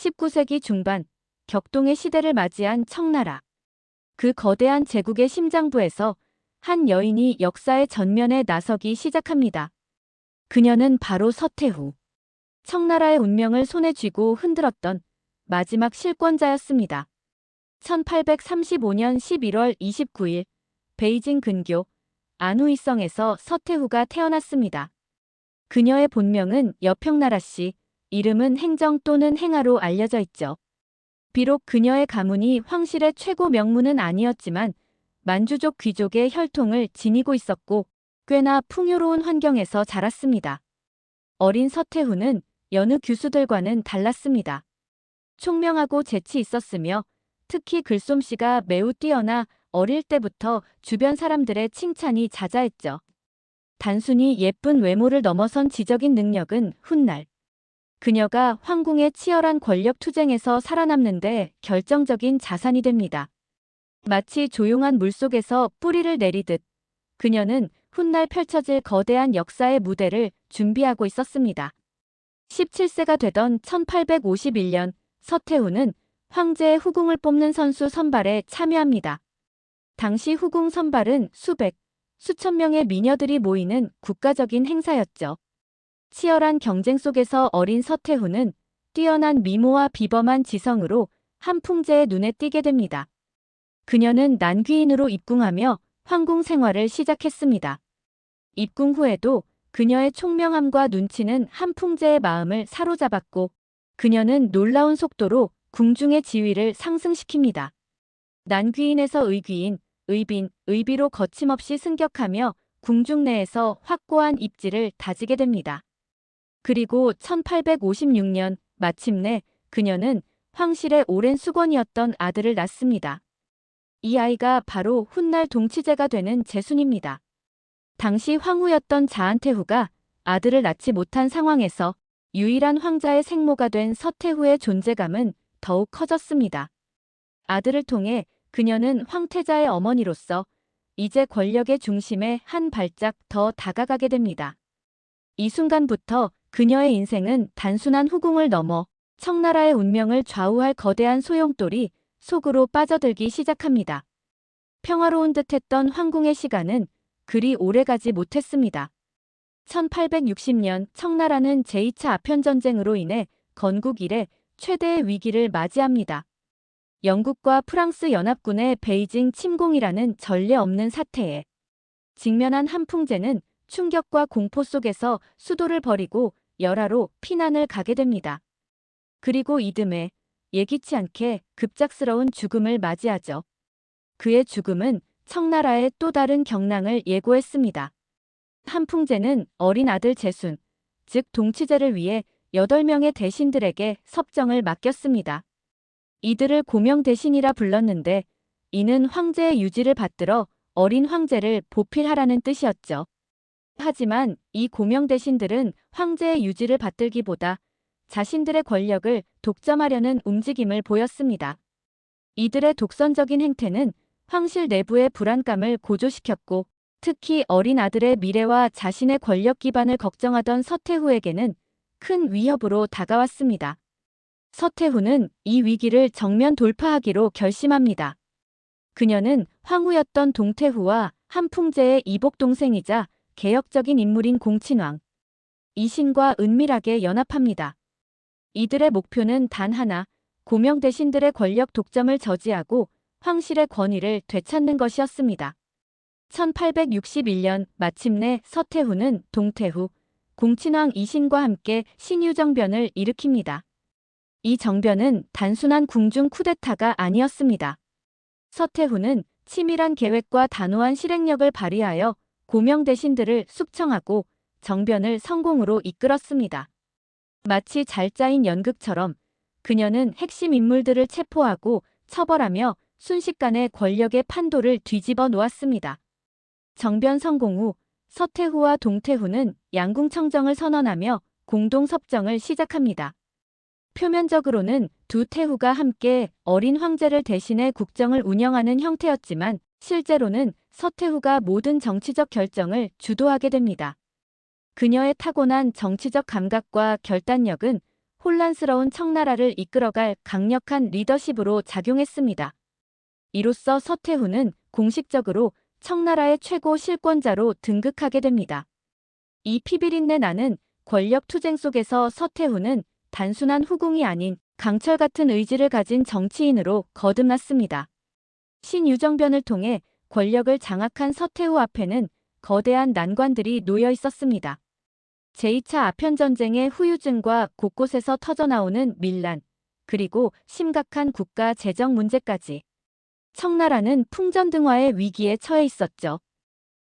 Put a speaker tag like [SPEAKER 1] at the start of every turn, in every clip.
[SPEAKER 1] 19세기 중반 격동의 시대를 맞이한 청나라. 그 거대한 제국의 심장부에서 한 여인이 역사의 전면에 나서기 시작합니다. 그녀는 바로 서태후. 청나라의 운명을 손에 쥐고 흔들었던 마지막 실권자였습니다. 1835년 11월 29일 베이징 근교 안후이성에서 서태후가 태어났습니다. 그녀의 본명은 여평나라 씨, 이름은 행정 또는 행하로 알려져 있죠. 비록 그녀의 가문이 황실의 최고 명문은 아니었지만 만주족 귀족의 혈통을 지니고 있었고 꽤나 풍요로운 환경에서 자랐습니다. 어린 서태후는 여느 교수들과는 달랐습니다. 총명하고 재치 있었으며 특히 글솜씨가 매우 뛰어나 어릴 때부터 주변 사람들의 칭찬이 자자했죠. 단순히 예쁜 외모를 넘어선 지적인 능력은 훗날 그녀가 황궁의 치열한 권력 투쟁에서 살아남는데 결정적인 자산이 됩니다. 마치 조용한 물속에서 뿌리를 내리듯 그녀는 훗날 펼쳐질 거대한 역사의 무대를 준비하고 있었습니다. 17세가 되던 1851년 서태후는 황제의 후궁을 뽑는 선수 선발에 참여합니다. 당시 후궁 선발은 수백, 수천 명의 미녀들이 모이는 국가적인 행사였죠. 치열한 경쟁 속에서 어린 서태후는 뛰어난 미모와 비범한 지성으로 한 풍제의 눈에 띄게 됩니다. 그녀는 난귀인으로 입궁하며 황궁 생활을 시작했습니다. 입궁 후에도 그녀의 총명함과 눈치는 한 풍제의 마음을 사로잡았고 그녀는 놀라운 속도로 궁중의 지위를 상승시킵니다. 난귀인에서 의귀인, 의빈, 의비로 거침없이 승격하며 궁중 내에서 확고한 입지를 다지게 됩니다. 그리고 1856년 마침내 그녀는 황실의 오랜 수건이었던 아들을 낳습니다. 이 아이가 바로 훗날 동치제가 되는 제순입니다. 당시 황후였던 자한태후가 아들을 낳지 못한 상황에서 유일한 황자의 생모가 된 서태후의 존재감은 더욱 커졌습니다. 아들을 통해 그녀는 황태자의 어머니로서 이제 권력의 중심에 한 발짝 더 다가가게 됩니다. 이 순간부터 그녀의 인생은 단순한 후궁을 넘어 청나라의 운명을 좌우할 거대한 소용돌이 속으로 빠져들기 시작합니다. 평화로운 듯했던 황궁의 시간은 그리 오래가지 못했습니다. 1860년 청나라는 제2차 아편전쟁으로 인해 건국 이래 최대의 위기를 맞이합니다. 영국과 프랑스 연합군의 베이징 침공이라는 전례 없는 사태에 직면한 한풍제는 충격과 공포 속에서 수도를 버리고 열하로 피난을 가게 됩니다. 그리고 이듬해 예기치 않게 급작스러운 죽음을 맞이하죠. 그의 죽음은 청나라의 또 다른 경랑을 예고했습니다. 한풍제는 어린 아들 재순, 즉 동치제를 위해 8명의 대신들에게 섭정을 맡겼습니다. 이들을 고명 대신이라 불렀는데 이는 황제의 유지를 받들어 어린 황제를 보필하라는 뜻이었죠. 하지만 이 고명 대신들은 황제의 유지를 받들기보다 자신들의 권력을 독점하려는 움직임을 보였습니다. 이들의 독선적인 행태는 황실 내부의 불안감을 고조시켰고 특히 어린 아들의 미래와 자신의 권력 기반을 걱정하던 서태후에게는 큰 위협으로 다가왔습니다. 서태후는 이 위기를 정면 돌파하기로 결심합니다. 그녀는 황후였던 동태후와 한풍제의 이복 동생이자 개혁적인 인물인 공친왕, 이신과 은밀하게 연합합니다. 이들의 목표는 단 하나, 고명 대신들의 권력 독점을 저지하고 황실의 권위를 되찾는 것이었습니다. 1861년 마침내 서태후는 동태후, 공친왕 이신과 함께 신유정변을 일으킵니다. 이 정변은 단순한 궁중 쿠데타가 아니었습니다. 서태후는 치밀한 계획과 단호한 실행력을 발휘하여 고명 대신들을 숙청하고 정변을 성공으로 이끌었습니다. 마치 잘 짜인 연극처럼 그녀는 핵심 인물들을 체포하고 처벌하며 순식간에 권력의 판도를 뒤집어 놓았습니다. 정변 성공 후 서태후와 동태후는 양궁청정을 선언하며 공동섭정을 시작합니다. 표면적으로는 두 태후가 함께 어린 황제를 대신해 국정을 운영하는 형태였지만 실제로는 서태후가 모든 정치적 결정을 주도하게 됩니다. 그녀의 타고난 정치적 감각과 결단력은 혼란스러운 청나라를 이끌어갈 강력한 리더십으로 작용했습니다. 이로써 서태후는 공식적으로 청나라의 최고 실권자로 등극하게 됩니다. 이 피비린내 나는 권력 투쟁 속에서 서태후는 단순한 후궁이 아닌 강철 같은 의지를 가진 정치인으로 거듭났습니다. 신유정변을 통해 권력을 장악한 서태후 앞에는 거대한 난관들이 놓여 있었습니다. 제2차 아편전쟁의 후유증과 곳곳에서 터져나오는 밀란, 그리고 심각한 국가 재정 문제까지. 청나라는 풍전등화의 위기에 처해 있었죠.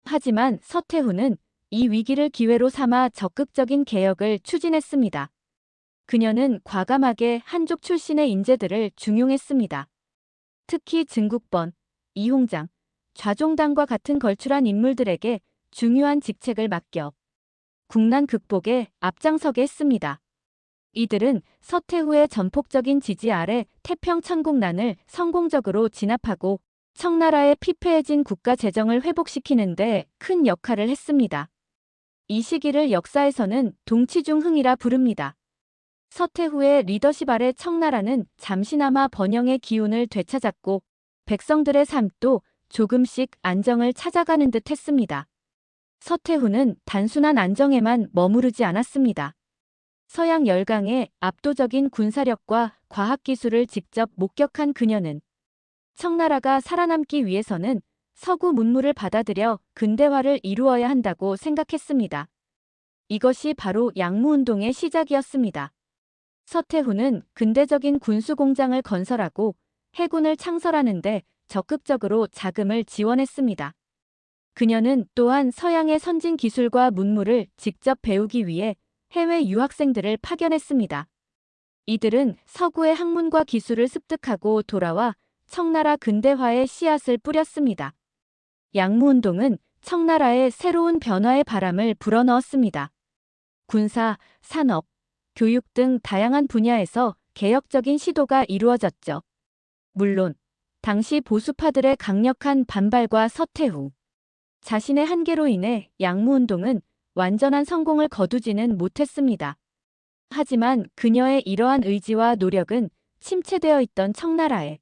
[SPEAKER 1] 하지만 서태후는 이 위기를 기회로 삼아 적극적인 개혁을 추진했습니다. 그녀는 과감하게 한족 출신의 인재들을 중용했습니다. 특히 증국번, 이홍장, 좌종당과 같은 걸출한 인물들에게 중요한 직책을 맡겨 국난 극복에 앞장서게 했습니다. 이들은 서태후의 전폭적인 지지 아래 태평 천국난을 성공적으로 진압하고 청나라의 피폐해진 국가 재정을 회복시키는 데 큰 역할을 했습니다. 이 시기를 역사에서는 동치중흥이라 부릅니다. 서태후의 리더십 아래 청나라는 잠시나마 번영의 기운을 되찾았고 백성들의 삶도 조금씩 안정을 찾아가는 듯 했습니다. 서태후는 단순한 안정에만 머무르지 않았습니다. 서양 열강의 압도적인 군사력과 과학기술을 직접 목격한 그녀는 청나라가 살아남기 위해서는 서구 문물을 받아들여 근대화를 이루어야 한다고 생각했습니다. 이것이 바로 양무운동의 시작이었습니다. 서태후는 근대적인 군수공장을 건설하고 해군을 창설하는데 적극적으로 자금을 지원했습니다. 그녀는 또한 서양의 선진 기술과 문물을 직접 배우기 위해 해외 유학생들을 파견했습니다. 이들은 서구의 학문과 기술을 습득하고 돌아와 청나라 근대화의 씨앗을 뿌렸습니다. 양무운동은 청나라의 새로운 변화의 바람을 불어넣었습니다. 군사, 산업, 교육 등 다양한 분야에서 개혁적인 시도가 이루어졌죠. 물론 당시 보수파들의 강력한 반발과 서태후 자신의 한계로 인해 양무운동은 완전한 성공을 거두지는 못했습니다. 하지만 그녀의 이러한 의지와 노력은 침체되어 있던 청나라에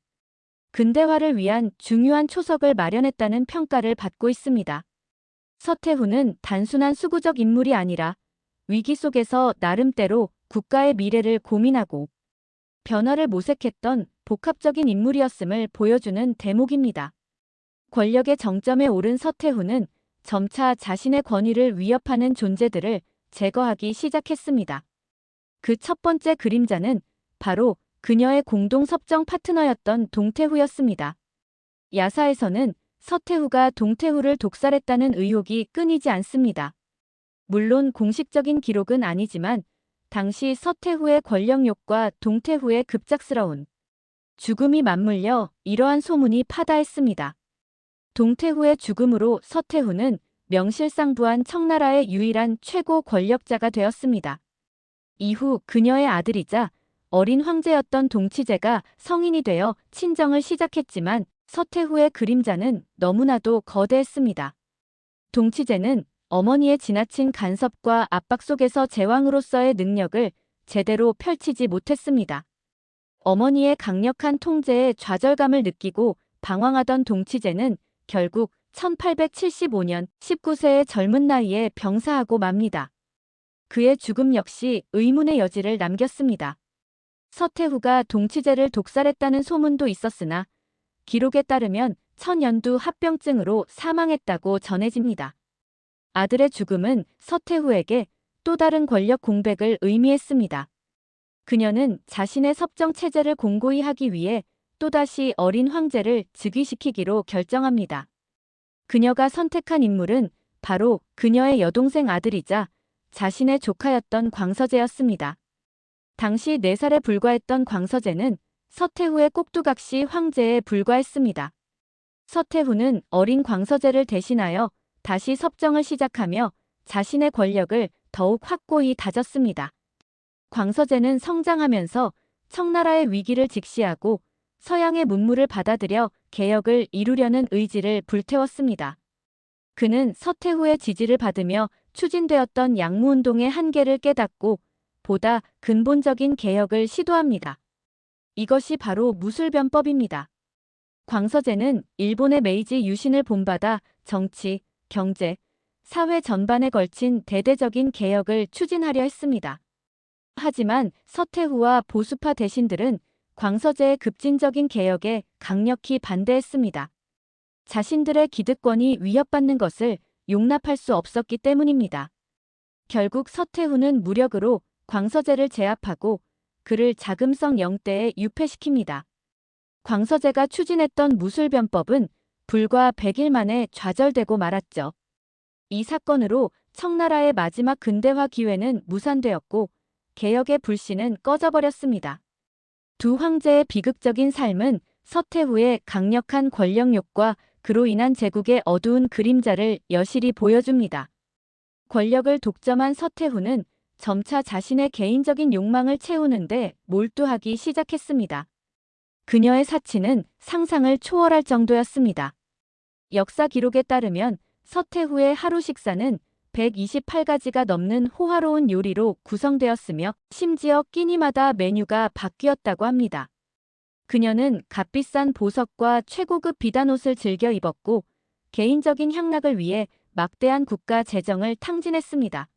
[SPEAKER 1] 근대화를 위한 중요한 초석을 마련했다는 평가를 받고 있습니다. 서태후는 단순한 수구적 인물이 아니라 위기 속에서 나름대로 국가의 미래를 고민하고 변화를 모색했던 복합적인 인물이었음을 보여주는 대목입니다. 권력의 정점에 오른 서태후는 점차 자신의 권위를 위협하는 존재들을 제거하기 시작했습니다. 그 첫 번째 그림자는 바로 그녀의 공동 섭정 파트너였던 동태후였습니다. 야사에서는 서태후가 동태후를 독살했다는 의혹이 끊이지 않습니다. 물론 공식적인 기록은 아니지만 당시 서태후의 권력욕과 동태후의 급작스러운 죽음이 맞물려 이러한 소문이 파다했습니다. 동태후의 죽음으로 서태후는 명실상부한 청나라의 유일한 최고 권력자가 되었습니다. 이후 그녀의 아들이자 어린 황제였던 동치제가 성인이 되어 친정을 시작했지만 서태후의 그림자는 너무나도 거대했습니다. 동치제는 어머니의 지나친 간섭과 압박 속에서 제왕으로서의 능력을 제대로 펼치지 못했습니다. 어머니의 강력한 통제에 좌절감을 느끼고 방황하던 동치제는 결국 1875년 19세의 젊은 나이에 병사하고 맙니다. 그의 죽음 역시 의문의 여지를 남겼습니다. 서태후가 동치제를 독살했다는 소문도 있었으나 기록에 따르면 천연두 합병증으로 사망했다고 전해집니다. 아들의 죽음은 서태후에게 또 다른 권력 공백을 의미했습니다. 그녀는 자신의 섭정 체제를 공고히 하기 위해 또다시 어린 황제를 즉위시키기로 결정합니다. 그녀가 선택한 인물은 바로 그녀의 여동생 아들이자 자신의 조카였던 광서제였습니다. 당시 4살에 불과했던 광서제는 서태후의 꼭두각시 황제에 불과했습니다. 서태후는 어린 광서제를 대신하여 다시 섭정을 시작하며 자신의 권력을 더욱 확고히 다졌습니다. 광서제는 성장하면서 청나라의 위기를 직시하고 서양의 문물을 받아들여 개혁을 이루려는 의지를 불태웠습니다. 그는 서태후의 지지를 받으며 추진되었던 양무운동의 한계를 깨닫고 보다 근본적인 개혁을 시도합니다. 이것이 바로 무술변법입니다. 광서제는 일본의 메이지 유신을 본받아 정치, 경제, 사회 전반에 걸친 대대적인 개혁을 추진하려 했습니다. 하지만 서태후와 보수파 대신들은 광서제의 급진적인 개혁에 강력히 반대했습니다. 자신들의 기득권이 위협받는 것을 용납할 수 없었기 때문입니다. 결국 서태후는 무력으로 광서제를 제압하고 그를 자금성 영대에 유폐시킵니다. 광서제가 추진했던 무술변법은 불과 100일 만에 좌절되고 말았죠. 이 사건으로 청나라의 마지막 근대화 기회는 무산되었고 개혁의 불씨는 꺼져버렸습니다. 두 황제의 비극적인 삶은 서태후의 강력한 권력욕과 그로 인한 제국의 어두운 그림자를 여실히 보여줍니다. 권력을 독점한 서태후는 점차 자신의 개인적인 욕망을 채우는데 몰두하기 시작했습니다. 그녀의 사치는 상상을 초월할 정도였습니다. 역사 기록에 따르면 서태후의 하루 식사는 128가지가 넘는 호화로운 요리로 구성되었으며 심지어 끼니마다 메뉴가 바뀌었다고 합니다. 그녀는 값비싼 보석과 최고급 비단옷을 즐겨 입었고 개인적인 향락을 위해 막대한 국가 재정을 탕진했습니다.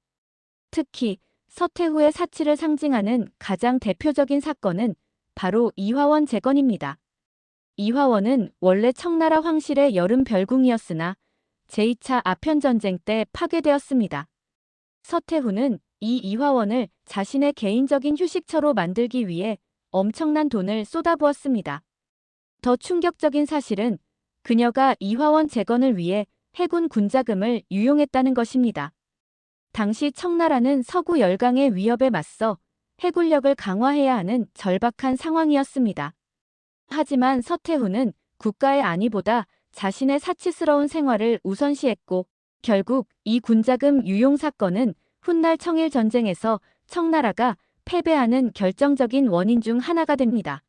[SPEAKER 1] 특히 서태후의 사치를 상징하는 가장 대표적인 사건은 바로 이화원 재건입니다. 이화원은 원래 청나라 황실의 여름 별궁이었으나 제2차 아편전쟁 때 파괴되었습니다. 서태후는 이 이화원을 자신의 개인적인 휴식처로 만들기 위해 엄청난 돈을 쏟아부었습니다. 더 충격적인 사실은 그녀가 이화원 재건을 위해 해군 군자금을 유용했다는 것입니다. 당시 청나라는 서구 열강의 위협에 맞서 해군력을 강화해야 하는 절박한 상황이었습니다. 하지만 서태후는 국가의 안위보다 자신의 사치스러운 생활을 우선시했고 결국 이 군자금 유용 사건은 훗날 청일 전쟁에서 청나라가 패배하는 결정적인 원인 중 하나가 됩니다.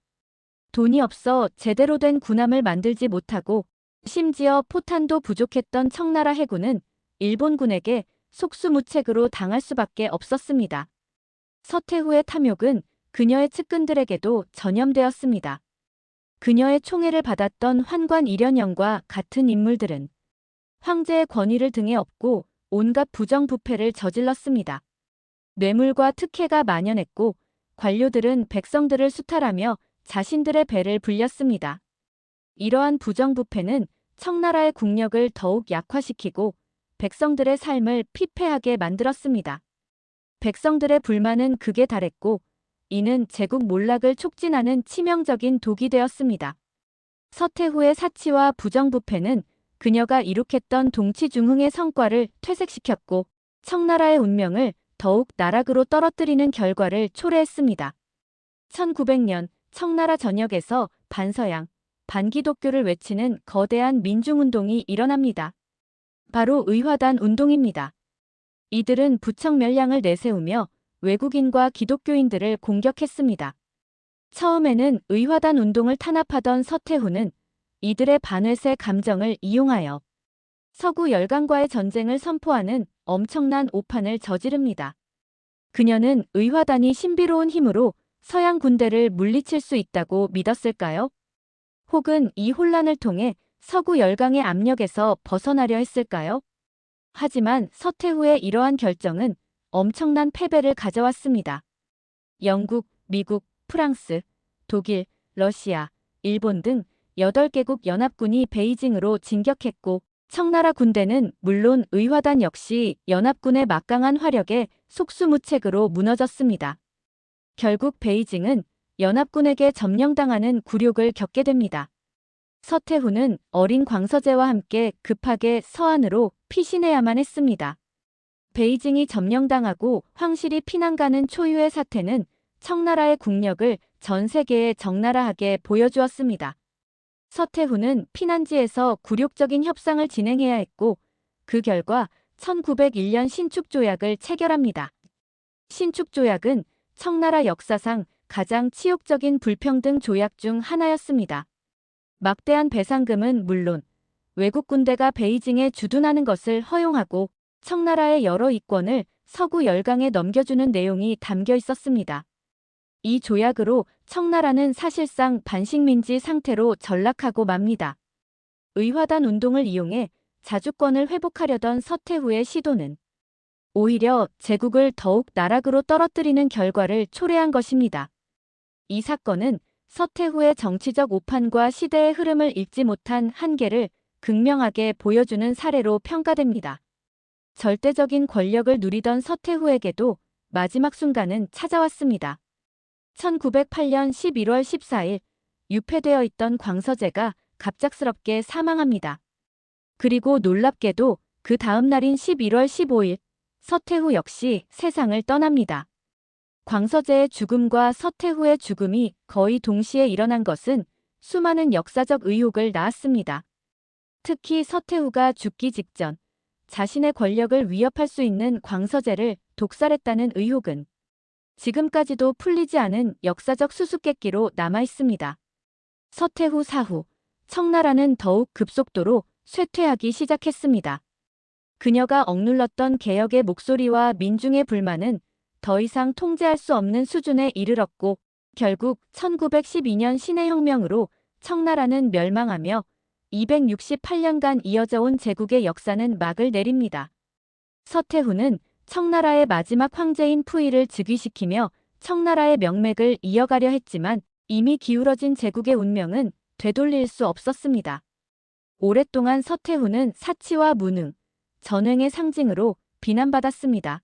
[SPEAKER 1] 돈이 없어 제대로 된 군함을 만들지 못하고 심지어 포탄도 부족했던 청나라 해군은 일본군에게 속수무책으로 당할 수밖에 없었습니다. 서태후의 탐욕은 그녀의 측근들에게도 전염되었습니다. 그녀의 총애를 받았던 환관 일련영과 같은 인물들은 황제의 권위를 등에 업고 온갖 부정부패를 저질렀습니다. 뇌물과 특혜가 만연했고 관료들은 백성들을 수탈하며 자신들의 배를 불렸습니다. 이러한 부정부패는 청나라의 국력을 더욱 약화시키고 백성들의 삶을 피폐하게 만들었습니다. 백성들의 불만은 극에 달했고 이는 제국 몰락을 촉진하는 치명적인 독이 되었습니다. 서태후의 사치와 부정부패는 그녀가 이룩했던 동치중흥의 성과를 퇴색시켰고 청나라의 운명을 더욱 나락으로 떨어뜨리는 결과를 초래했습니다. 1900년 청나라 전역에서 반서양, 반기독교를 외치는 거대한 민중운동이 일어납니다. 바로 의화단 운동입니다. 이들은 부청 멸량을 내세우며 외국인과 기독교인들을 공격했습니다. 처음에는 의화단 운동을 탄압하던 서태후는 이들의 반회세 감정을 이용하여 서구 열강과의 전쟁을 선포하는 엄청난 오판을 저지릅니다. 그녀는 의화단이 신비로운 힘으로 서양 군대를 물리칠 수 있다고 믿었을까요? 혹은 이 혼란을 통해 서구 열강의 압력에서 벗어나려 했을까요? 하지만 서태후의 이러한 결정은 엄청난 패배를 가져왔습니다. 영국, 미국, 프랑스, 독일, 러시아, 일본 등 8개국 연합군이 베이징으로 진격했고 청나라 군대는 물론 의화단 역시 연합군의 막강한 화력에 속수무책으로 무너졌습니다. 결국 베이징은 연합군에게 점령당하는 굴욕을 겪게 됩니다. 서태후는 어린 광서제와 함께 급하게 서안으로 피신해야만 했습니다. 베이징이 점령당하고 황실이 피난가는 초유의 사태는 청나라의 국력을 전 세계에 적나라하게 보여주었습니다. 서태후는 피난지에서 굴욕적인 협상을 진행해야 했고 그 결과 1901년 신축조약을 체결합니다. 신축조약은 청나라 역사상 가장 치욕적인 불평등 조약 중 하나였습니다. 막대한 배상금은 물론 외국 군대가 베이징에 주둔하는 것을 허용하고 청나라의 여러 이권을 서구 열강에 넘겨주는 내용이 담겨 있었습니다. 이 조약으로 청나라는 사실상 반식민지 상태로 전락하고 맙니다. 의화단 운동을 이용해 자주권을 회복하려던 서태후의 시도는 오히려 제국을 더욱 나락으로 떨어뜨리는 결과를 초래한 것입니다. 이 사건은 서태후의 정치적 오판과 시대의 흐름을 읽지 못한 한계를 극명하게 보여주는 사례로 평가됩니다. 절대적인 권력을 누리던 서태후에게도 마지막 순간은 찾아왔습니다. 1908년 11월 14일 유폐되어 있던 광서재가 갑작스럽게 사망합니다. 그리고 놀랍게도 그 다음 날인 11월 15일 서태후 역시 세상을 떠납니다. 광서재의 죽음과 서태후의 죽음이 거의 동시에 일어난 것은 수많은 역사적 의혹을 낳았습니다. 특히 서태후가 죽기 직전 자신의 권력을 위협할 수 있는 광서재를 독살했다는 의혹은 지금까지도 풀리지 않은 역사적 수수께끼로 남아 있습니다. 서태후 사후, 청나라는 더욱 급속도로 쇠퇴하기 시작했습니다. 그녀가 억눌렀던 개혁의 목소리와 민중의 불만은 더 이상 통제할 수 없는 수준에 이르렀고 결국 1912년 신해혁명으로 청나라는 멸망하며 268년간 이어져 온 제국의 역사는 막을 내립니다. 서태후는 청나라의 마지막 황제인 푸이를 즉위시키며 청나라의 명맥을 이어가려 했지만 이미 기울어진 제국의 운명은 되돌릴 수 없었습니다. 오랫동안 서태후는 사치와 무능, 전횡의 상징으로 비난받았습니다.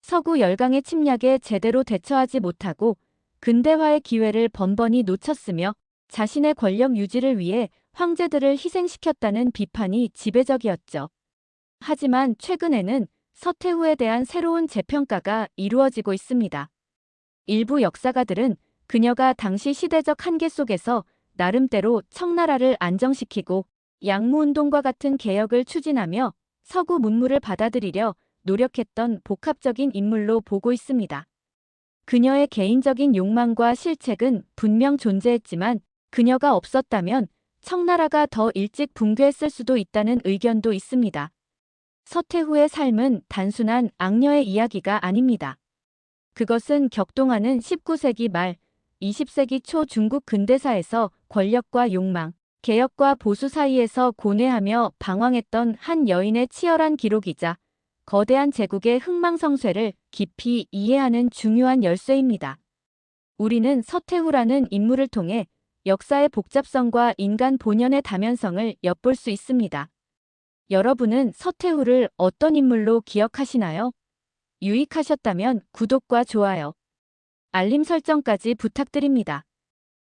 [SPEAKER 1] 서구 열강의 침략에 제대로 대처하지 못하고 근대화의 기회를 번번이 놓쳤으며 자신의 권력 유지를 위해 황제들을 희생시켰다는 비판이 지배적이었죠. 하지만 최근에는 서태후에 대한 새로운 재평가가 이루어지고 있습니다. 일부 역사가들은 그녀가 당시 시대적 한계 속에서 나름대로 청나라를 안정시키고 양무운동과 같은 개혁을 추진하며 서구 문물을 받아들이려 노력했던 복합적인 인물로 보고 있습니다. 그녀의 개인적인 욕망과 실책은 분명 존재했지만 그녀가 없었다면 청나라가 더 일찍 붕괴했을 수도 있다는 의견도 있습니다. 서태후의 삶은 단순한 악녀의 이야기가 아닙니다. 그것은 격동하는 19세기 말 20세기 초 중국 근대사에서 권력과 욕망, 개혁과 보수 사이에서 고뇌하며 방황했던 한 여인의 치열한 기록이자 거대한 제국의 흥망성쇠를 깊이 이해하는 중요한 열쇠입니다. 우리는 서태후라는 인물을 통해 역사의 복잡성과 인간 본연의 다면성을 엿볼 수 있습니다. 여러분은 서태후를 어떤 인물로 기억하시나요? 유익하셨다면 구독과 좋아요, 알림 설정까지 부탁드립니다.